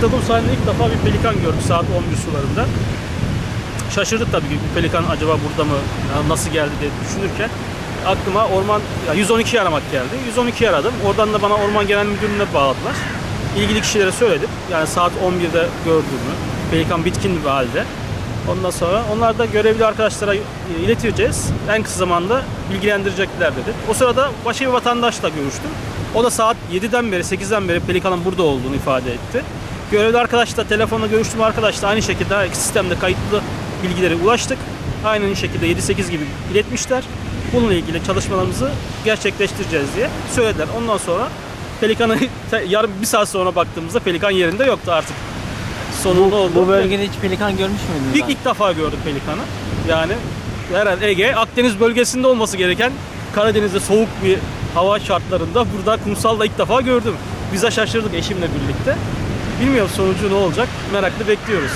Kıtakum sahilinde ilk defa bir pelikan gördük saat 11 sularında. Şaşırdık tabii ki bu pelikan acaba burada mı, nasıl geldi diye düşünürken aklıma orman, ya 112'yi aramak geldi. 112'yi aradım. Oradan da bana Orman Genel Müdürlüğü'ne bağladılar. İlgili kişilere söyledim. Yani saat 11'de gördüğümü, pelikan bitkin bir halde. Ondan sonra onlar da görevli arkadaşlara ileteceğiz. En kısa zamanda bilgilendirecekler dedi. O sırada başka bir vatandaşla görüştüm. O da saat 7'den beri 8'den beri pelikanın burada olduğunu ifade etti. Görevli arkadaşla telefonla görüştüm arkadaşla aynı şekilde sistemde kayıtlı bilgileri ulaştık. Aynı şekilde 7-8 gibi iletmişler. Bununla ilgili çalışmalarımızı gerçekleştireceğiz diye söylediler. Ondan sonra pelikanı te- yarım bir saat sonra baktığımızda pelikan yerinde yoktu artık. Sonunda oldu. Bu bölgede hiç pelikan görmüş müydünüz? İlk abi? ilk defa gördüm pelikanı. Yani herhalde Ege, Akdeniz bölgesinde olması gereken Karadeniz'de soğuk bir hava şartlarında burada kumsalda ilk defa gördüm. Bize şaşırdık eşimle birlikte. Bilmiyorum sonucu ne olacak. Meraklı bekliyoruz.